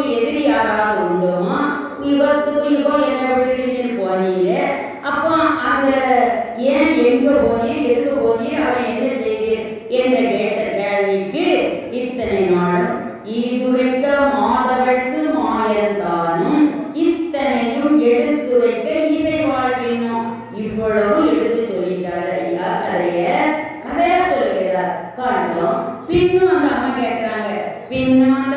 உனக்கு எதிரி யாராவது உண்டோ இவ தூயிக்கோ என்ன விட்டுட்டு போனீங்க. அப்போ அந்த ஏன் எங்க போனீங்க? எதுக்கு போனீங்க? அவன் என்ன செய்ய என்ற கேட்ட கேள்விக்கு இத்தனை நாளும் இதுரைக்க மாதவர்க்கு மாயந்தானும் இத்தனையும் எடுத்துரைக்க இசை வாழ்வினும். இவ்வளவு எடுத்து சொல்லிட்டார் ஐயா கதைய. கதையா சொல்லுகிறார். காண்போம். பின்னும் அந்த அம்மா கேட்கிறாங்க பின்னும்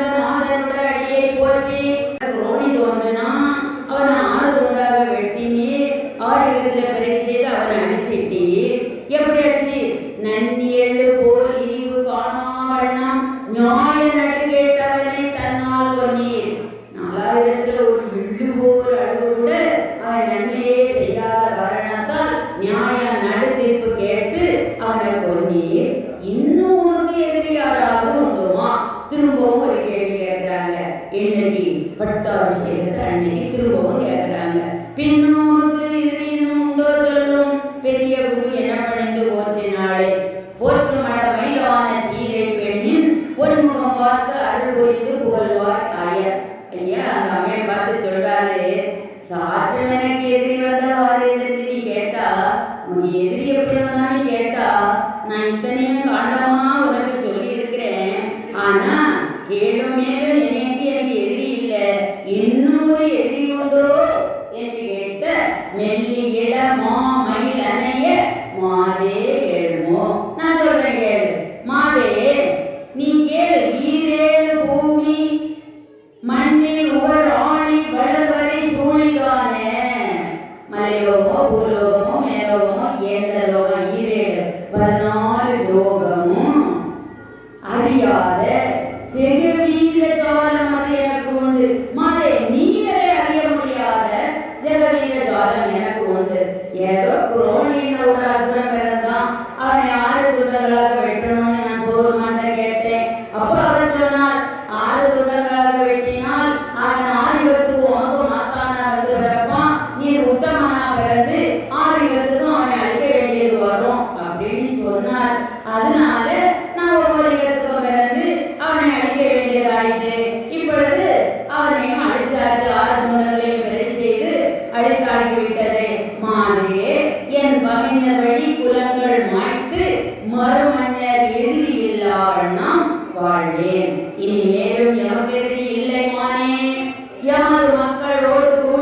நான் இத்தனையும் காண்டாம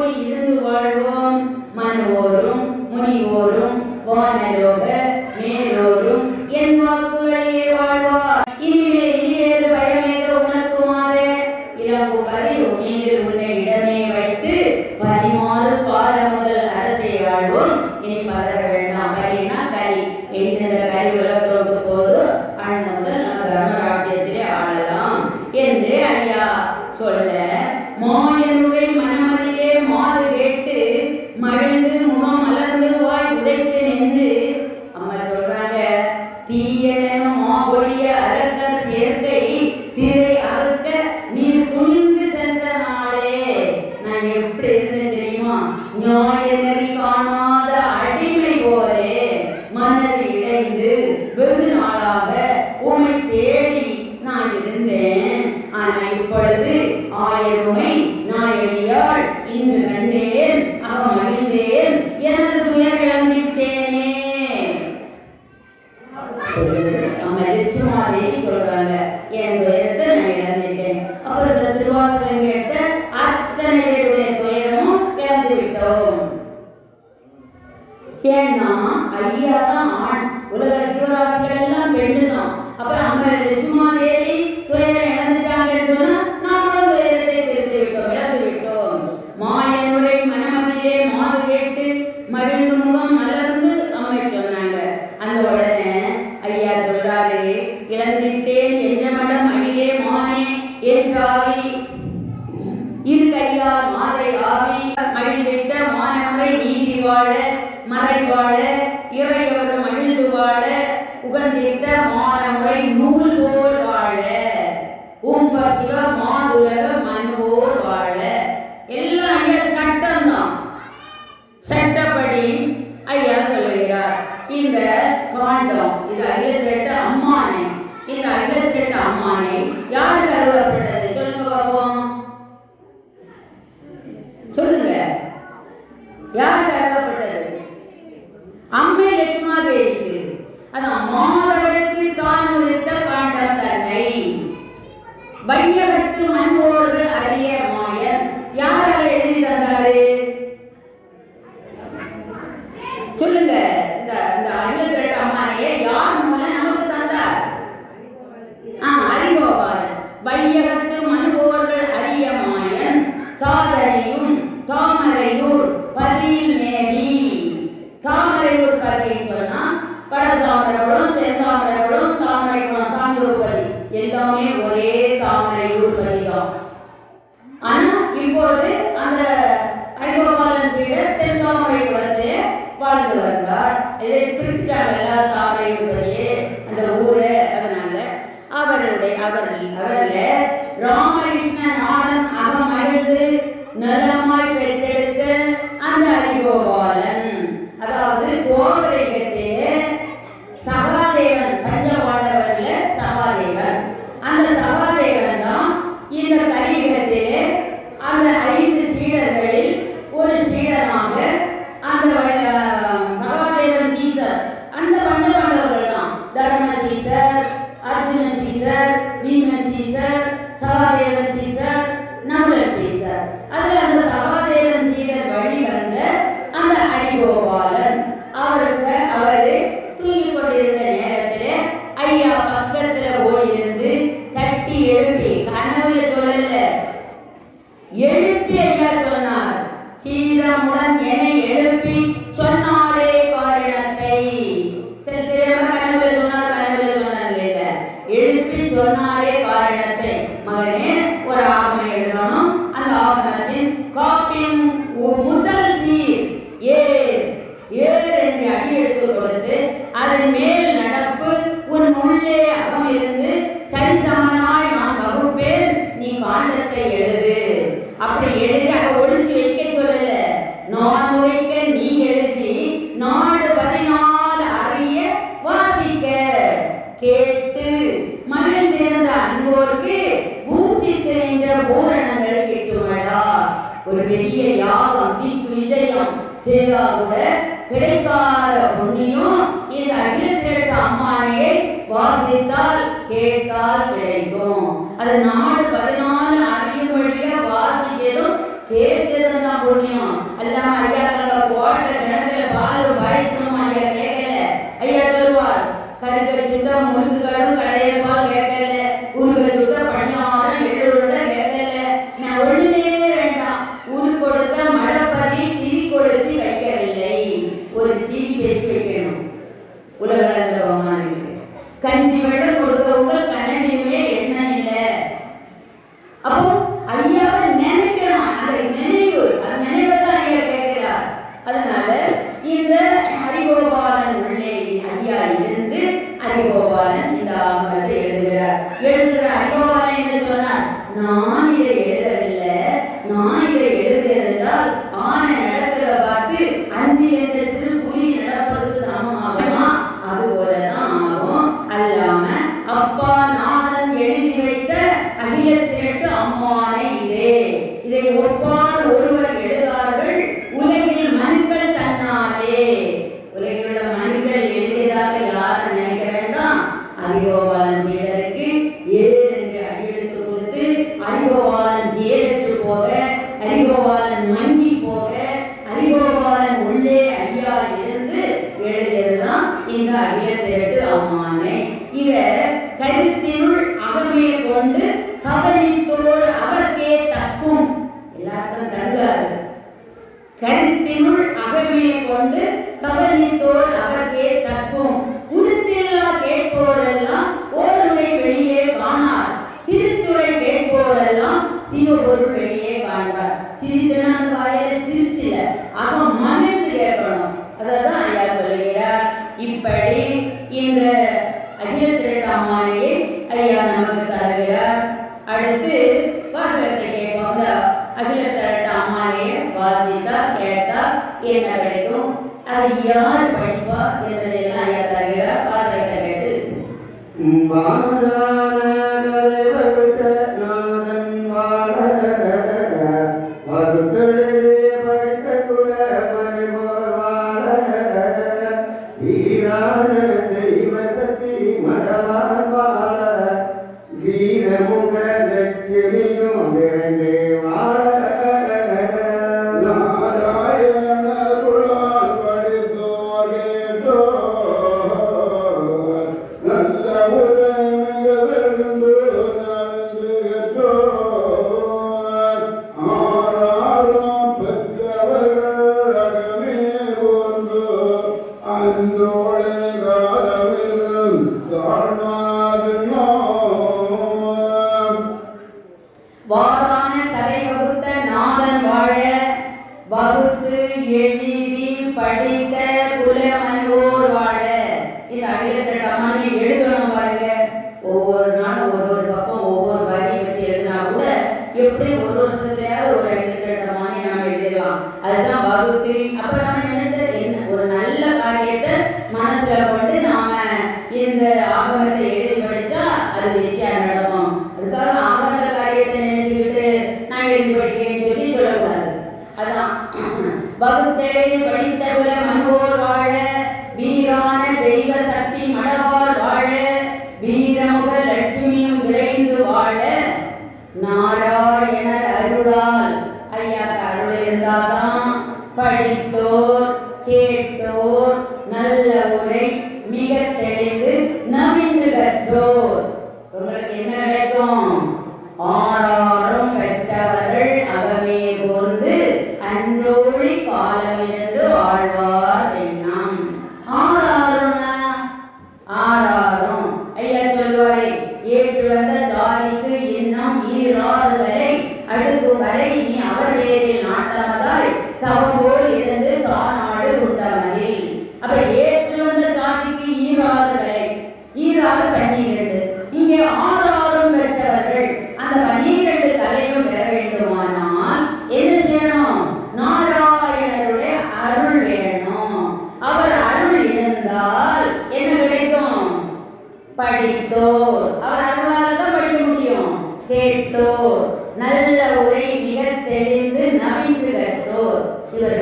உன்னோடு இருந்து வாழ்வோம். மனவோரும் முனிவோரும் வானலோக மேலோரும் என் வாக்குகளையே வாழ்வார் இனிமே இனிவேறு பயமேக உனக்குமாறு இளம்புகரை உண்மையில் உன்னை இடமே வைத்து பரிமாறு பால முதல் அரசை வாழ்வோம் இனி பதற வேண்டாம். பரிமா கரி எழுந்த கரி உலகத்தோடு போதும் அண்ணன் முதல் நம்ம தர்மராஜ்யத்திலே ஆளலாம் என்று ஐயா சொல்ல இருந்தேன். ஆனா இப்பொழுது ஆயருமை நாயடியாள் இன்று கண்டேன். அவன் மகிழ்ந்தேன். எனது துயர் இழந்துட்டேனே மகிழ்ச்சிமாதே சொல்றாங்க. என் துயரத்தை நான் இழந்துட்டேன் அப்ப இந்த திருவாசகம் கேட்ட அத்தனை பேருடைய துயரமும் இழந்து விட்டோம் ஏன்னா ஐயா தான் ஆண். உலக ஜீவராசிகள் எல்லாம் பெண்ணு தான் அப்ப நம்ம லட்சுமா புகழ்ந்திட்ட மானமுறை நூல் போல் வாழ. உம்ப சிவ மாதுலக மனோர் வாழ. எல்லாம் ஐயா சட்டம் தான் சட்டப்படி ஐயா சொல்லுகிறார். இந்த காண்டம் இது ஐயத்தி எட்டு அம்மானை இந்த ஐயத்தி எட்டு அம்மானை யாருக்கு அருளப்பட்டது சொல்லுங்க பாப்போம். சொல்லுங்க. யார் அருளப்பட்டது அம்மை லட்சுமா தேவி அதான் மாதவருக்கு தான் உரித்த காண்டம் மண்போர்கள் சொன்னாரே மகனே ஒரு ஆகமம் எழுதணும். அந்த ஆகமத்தின் காப்பின் உ- முதல் சீர் ஏர் ஏர் என்று அடி எடுத்து கொடுத்து அதன் மேல் நடப்பு உன் உள்ளே அகம் இருந்து சரிசமனாய் நான் வகுப்பேன் நீ காண்டத்தை எழுது அப்படி எழுதி அதை ஒளிச்சு வைக்க சொல்லல நான் உரைக்க நீ எழுதி நாடு பதினாலு அறிய வாசிக்க எட்டு மகள் மகிழ்ந்திருந்த அன்போர்க்கு பூசித்து நின்ற பூரணங்கள் கிட்டுமடா ஒரு பெரிய யாகம் தீக்கு விஜயம் செய்தா கூட கிடைக்காத புண்ணியம் இந்த அகில திரட்டு அம்மானையை வாசித்தால் கேட்டால் கிடைக்கும். அது நாடு பதினாலு அறியும் அறியும்படியா வாசிக்கிறதும் கேட்கிறதும் தான் புண்ணியம். அல்லாம ஐயா தங்க போட்ட கிணத்துல பால் பாயசம் ஐயா கேட்கல. ஐயா சொல்வார் கருக்க சுட்ட முருகுகளும் கடையப்பால் கேட்கல. உருக சுட்ட பணியாரம் எழுதுட கேட்கல. நான் ஒண்ணுலே வேண்டாம். உரு கொடுத்த மழைப்பதி திரி கொடுத்து வைக்கவில்லை. ஒரு திரி வெட்டி வைக்கணும். உலகளந்தவமா இருக்கு கஞ்சி வெள்ளம் கொடுக்கவங்க கண்ணனிலே எண்ணம் இல்லை அப்போ ஐயாவை நினைக்கிறோம் அதை நினைவு அந்த நினைவை தான் ஐயா கேட்கிறார். அதனால இந்த ஹரிகோபாலன் உள்ளே ஐயா இருந்து ஹரிகோபாலன் இந்த ஆகமத்தை எழுதுகிறார் எல்லாருக்கும் கருத்தினுள் அகமே கொண்டு கவனித்தோர் அவர்க்கே தக்கும் உருத்தில்லா கேட்போரெல்லாம் ஓர்முறை வெளியே காணார் சிறுத்துறை கேட்போரெல்லாம் சிவபொருள் வெளியே காண்பார் சிரித்துனா அந்த வாயில சிரிச்சில. அவன் மகிழ்ந்து கேட்கணும் அதான் ஐயா சொல்லுகிறார். இப்படி இந்த அகில திருட்டாமாரியை ஐயா நமக்கு தருகிறார். அடுத்து வாசகத்தை கேட்போம் அந்த அகில என்ன கிடைக்கும் அது யார் படிப்பா என்பதையெல்லாம் ஐயா தருகிறார் வாசகத்தை கேட்டு வாரான கதை வகுத்த வாரான கதை வகுத்த நாதன் வாழ வகுத்து எழுதி படித்த தவம்போல் இருந்து தானாடு உண்டமதில் அப்ப ஏற்று வந்த ஜாதிக்கு ஈராறு வரை ஈராறு பன்னிரண்டு. இங்கே ஆறாரும் பெற்றவர்கள். அந்த பன்னிரண்டு தலையும் பெற வேண்டுமானால் என்ன செய்யணும்? நாராயணருடைய அருள் வேணும். அவர் அருள் இருந்தால் என்ன கிடைக்கும்? படித்தோர். அவர் அருளால் தான் படிக்க முடியும். கேட்டோர். நல்ல உரை மிக தெளிந்து நவிந்து கற்றோர். இவர்களுக்கு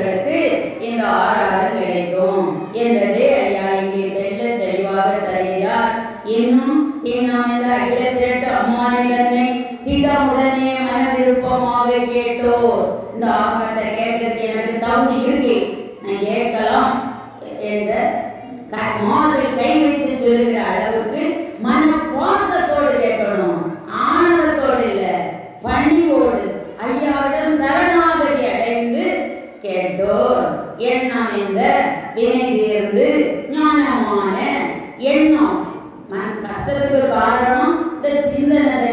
இந்த ஆறாறு கிடைக்கும். என்பதை ஐயா இங்கே தெல்ல தெளிவாக தருகிறார். இன்னும் இன்னும் இந்த அகில திரட்டு அம்மானை தன்னை திடமுடனே மன விருப்பமாக கேட்டோர். இந்த ஆகமத்தை கேட்கறதுக்கு எனக்கு தகுதி இருக்கு. நான் கேட்கலாம் என்ற க- கை வைத்து சொல்லுகிற அளவுக்கு மன பாசத்தோடு கேட்கணும். ஆனந்தத்தோடு இல்ல பணிவோடு ஐயாவிடம் சரணாகதி அடைந்து கேட்டோர். எண்ணம் என்ற வினையிலிருந்து ஞானமான எண்ணம். மன கஷ்டத்துக்கு காரணம் இந்த சிந்தனை